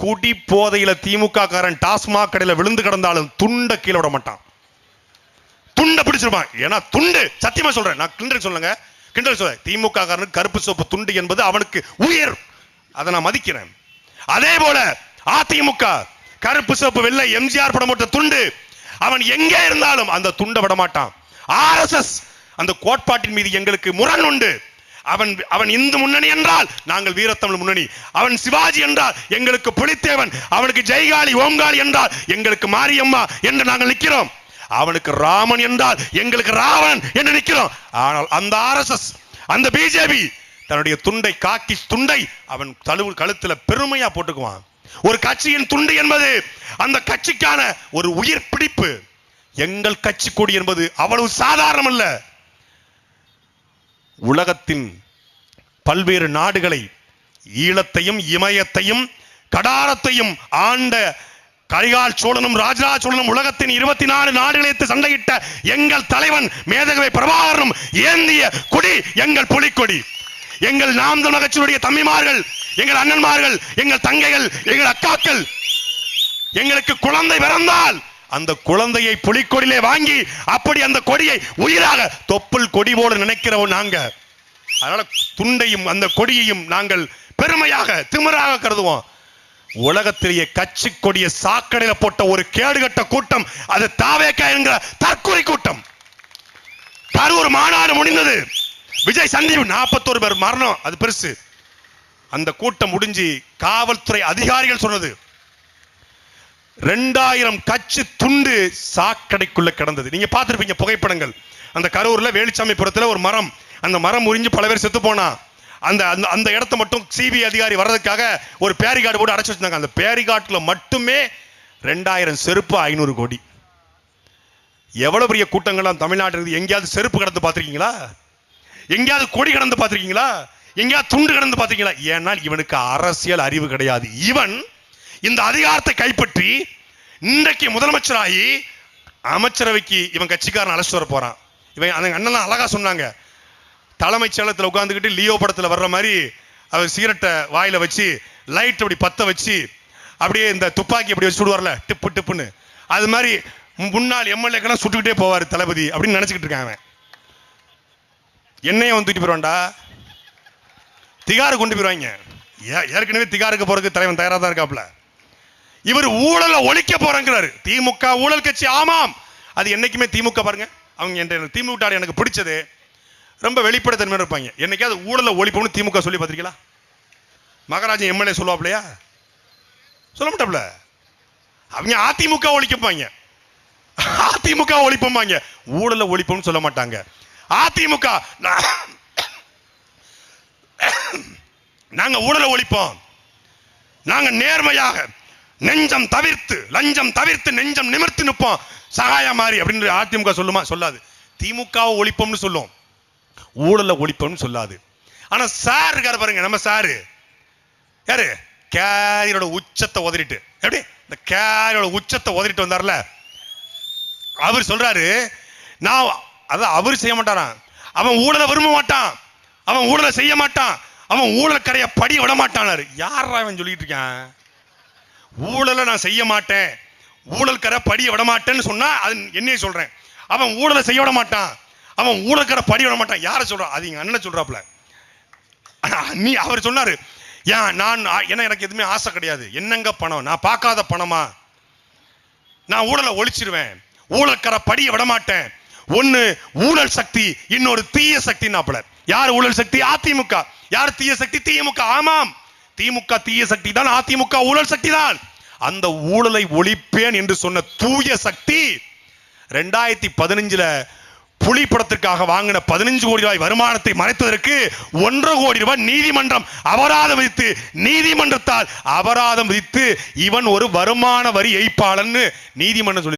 குடி போதையில திமுக காரன் டாஸ்மாக் கடையில விழுந்து கிடந்தாலும் துண்ட கீழே விட மாட்டான். துண்டை பிடிச்சிருப்பான். ஏன்னா துண்டு சத்தியமா சொல்றேன். நான் கிண்டல் சொல்லுங்க. கிண்டல் சொல்றேன். திமுக காரனுக்கு கருப்பு சோப்பு துண்டு என்பது அவனுக்கு உயர். அதை நான் மதிக்கிறேன். அதே போல அதிமுக கருப்பு சோப்பு வெள்ளை எம்ஜிஆர் படம் போட்ட துண்டு அவன் எங்கே இருந்தாலும் அந்த துண்டை விட மாட்டான். ஆர்எஸ்எஸ் அந்த கோட்பாட்டின் மீது எங்களுக்கு முரண் உண்டு. அவன் அவன் இந்து முன்னணி என்றால் நாங்கள் வீரத்தமிழ் முன்னணி. அவன் சிவாஜி என்றால் எங்களுக்கு புலித்தேவன். அவனுக்கு ஜெய்காளி ஓம்காளி என்றால் எங்களுக்கு மாரியம்மா என்று நாங்கள் நிற்கிறோம். அவனுக்கு ராமன் என்றால் எங்களுக்கு ராவணன் என்று நிற்கிறோம். ஆனால் அந்த ஆர்எஸ்எஸ் அந்த பிஜேபி தன்னுடைய துண்டை காக்கி துண்டை அவன் தழுவு கழுத்துல பெருமையா போட்டுக்குவான். ஒரு கட்சியின் துண்டு என்பது அந்த கட்சிக்கான ஒரு உயிர் பிடிப்பு. எங்கள் கட்சி கொடி என்பது அவ்வளவு சாதாரணம் அல்ல உலகத்தின் பல்வேறு நாடுகளை ஈழத்தையும் இமயத்தையும் கடாரத்தையும் ஆண்ட கரிகால் சோழனும் ராஜராஜ சோழனும் உலகத்தின் இருபத்தி நாலு நாடுகளுக்கு சண்டையிட்ட எங்கள் தலைவன் மேதகவை பிரபாகரனும் ஏந்திய கொடி எங்கள் புலிக்கொடி. எங்கள் நாம் தமிழ் கட்சியினுடைய தம்பிமார்கள் எங்கள் அண்ணன்மார்கள் எங்கள் தங்கைகள் எங்கள் அக்காக்கள் எங்களுக்கு குழந்தை பிறந்தால் அந்த குழந்தையை புலிக்கொடியிலே வாங்கி அப்படி அந்த கொடியை உயிராக தொப்புள் கொடி போல நினைக்கிறோம் நாங்க. அதனால துண்டையும் அந்த கொடியையும் நாங்கள் பெருமையாக திமிராக கருதுவோம். உலகத்திலேயே கட்சி கொடிய சாக்கடையில போட்ட ஒரு கேடுகட்ட கூட்டம் அது தாவேக்கா என்கிற தற்கொலை கூட்டம். கரூர் மாநாடு முடிந்தது. விஜய் சந்தீப் நாற்பத்தோரு பேர் மரணம் அது பெருசு. அந்த கூட்டம் முடிஞ்சு காவல்துறை அதிகாரிகள் சொன்னது ரெண்டாயிரம் கச்சு துண்டு சாக்கடைக்குள்ள கிடந்தது. நீங்க பார்த்துருப்பீங்க புகைப்படங்கள். அந்த கரூர்ல வேலுச்சாமிபுரத்துல ஒரு மரம். அந்த மரம் உறிஞ்சு பல பேர் செத்து போனா. அந்த அந்த அந்த இடத்த மட்டும் சிபிஐ அதிகாரி வர்றதுக்காக ஒரு பேரிகார்டு போட்டு அடைச்சி வச்சிருந்தாங்க. அந்த பேரிகாட்டில் மட்டுமே ரெண்டாயிரம் செருப்பு ஐநூறு கோடி. எவ்வளவு பெரிய கூட்டங்கள்லாம் தமிழ்நாட்டில் எங்கேயாவது செருப்பு கடந்து பார்த்திருக்கீங்களா? எங்கேயாவது கொடி கடந்து பார்த்திருக்கீங்களா? எங்கேயாவது துண்டு கடந்து பார்த்திருக்கீங்களா? ஏன்னால் இவனுக்கு அரசியல் அறிவு கிடையாது. இவன் இந்த அதிகாரத்தை கைப்பற்றி இன்றைக்கு முதலமைச்சராகி அமைச்சரவைக்கு இவன் கட்சிக்காரன் அழைச்சிட்டு வர போறான். இவன் அந்த அண்ணன் அழகா சொன்னாங்க. தலைமைச் செயலத்தில் உட்காந்துக்கிட்டு லியோ படத்தில் வர்ற மாதிரி அவர் சிகரெட்டை வாயில வச்சு லைட் அப்படி பத்த வச்சு அப்படியே இந்த துப்பாக்கி அப்படி வச்சு சுடுவார்ல டிப்பு டிப்புன்னு. அது மாதிரி முன்னாள் எம்எல்ஏக்கெல்லாம் சுட்டுக்கிட்டே போவார் தளபதி அப்படின்னு நினச்சிக்கிட்டு இருக்கான் அவன். என்னையும் வந்து தூக்கிட்டு போயிடுவான்டா திகாரு கொண்டு போயிடுவாங்க ஏற்கனவே திகாருக்கு போகிறதுக்கு தலைவன் தயாராக தான் இருக்காப்ல இவர் ஊழலை ஒழிக்க போறேங்கிறாரு. திமுக ஊழல் கட்சி ஆமாம். அது என்னைக்குமே திமுக பாருங்க. அவங்க என்ற திமுக எனக்கு பிடிச்சது. ரொம்ப வெளிப்படைத்தன்மையாக இருப்பாங்க. என்னைக்காவது ஊழலை ஒழிப்போம்னு திமுக சொல்லி பார்த்திருக்கீங்களா? மகாராஜன் எம்எல்ஏ சொல்லுவாப்லையா சொல்ல மாட்டாப்ல அவங்க அதிமுக ஒழிக்கப்பாங்க அதிமுக ஒழிப்போம்பாங்க. ஊழலை ஒழிப்போம்னு சொல்ல மாட்டாங்க. அதிமுக நாங்க ஊழலை ஒழிப்போம். நாங்க நேர்மையாக நெஞ்சம் தவிர்த்து லஞ்சம் தவிர்த்து நெஞ்சம் நிமிர்த்து நிற்போம். சகாய மாதிரி அப்படின்னு அதிமுக சொல்லுமா? சொல்லாது. திமுகவை ஒழிப்போம்னு சொல்லும். ஊழலை ஒழிப்போம்னு சொல்லாது. ஆனா சார் இருக்காரு பாருங்க நம்ம சாரு. யாரு? கேரியோட உச்சத்தை உதறிட்டு. எப்படி? இந்த கேரியோட உச்சத்தை உதறிட்டு வந்தார்ல. அவர் சொல்றாரு நான் அதான் அவர் செய்ய மாட்டாராம். அவன் ஊழலை விரும்ப மாட்டான். அவன் ஊழலை செய்ய மாட்டான். அவன் ஊழல் கரையை படி விட மாட்டானாரு யாரா அவன் சொல்லிட்டு இருக்கான்? ஊழலை நான் செய்ய மாட்டேன். ஊழல்கரை படிய விட மாட்டேன்னு சொன்னா அது என்னைய சொல்றேன். அவன் ஊழலை செய்ய விட மாட்டான் அவன் ஊழல்கரை படிய படி விட மாட்டான் யாரை சொல்றான் அது எங்க அண்ணன் சொல்றாப்ல நீ அவர் சொன்னாரு ஏன் நான் ஏன்னா எனக்கு எதுவுமே ஆசை கிடையாது. என்னங்க பணம்? நான் பார்க்காத பணமா? நான் ஊழலை ஒழிச்சிருவேன். ஊழல்கரை படிய விட மாட்டேன் ஒண்ணு ஊழல் சக்தி இன்னொரு தீய சக்தினாப்புல. யார் ஊழல் சக்தி? அதிமுக. யார் தீய சக்தி? திமுக. ஆமாம். திமுக தீய சக்தி தான் அதிமுக ஊழல் சக்தி தான். அந்த ஊழலை ஒழிப்பேன் என்று சொன்ன தூய சக்தி ரெண்டாயிரத்தி பதினஞ்சுல புலி படத்திற்காக வாங்கின பதினஞ்சு கோடி ரூபாய் வருமானத்தை மறைத்ததற்கு ஒன்றரை கோடி ரூபாய் நீதிமன்றம் அபராதம் விதித்து நீதிமன்றத்தால் அபராதம் விதித்து இவன் ஒரு வருமான வரி ஏய்ப்பாளன்னு நீதிமன்றம் சொல்லி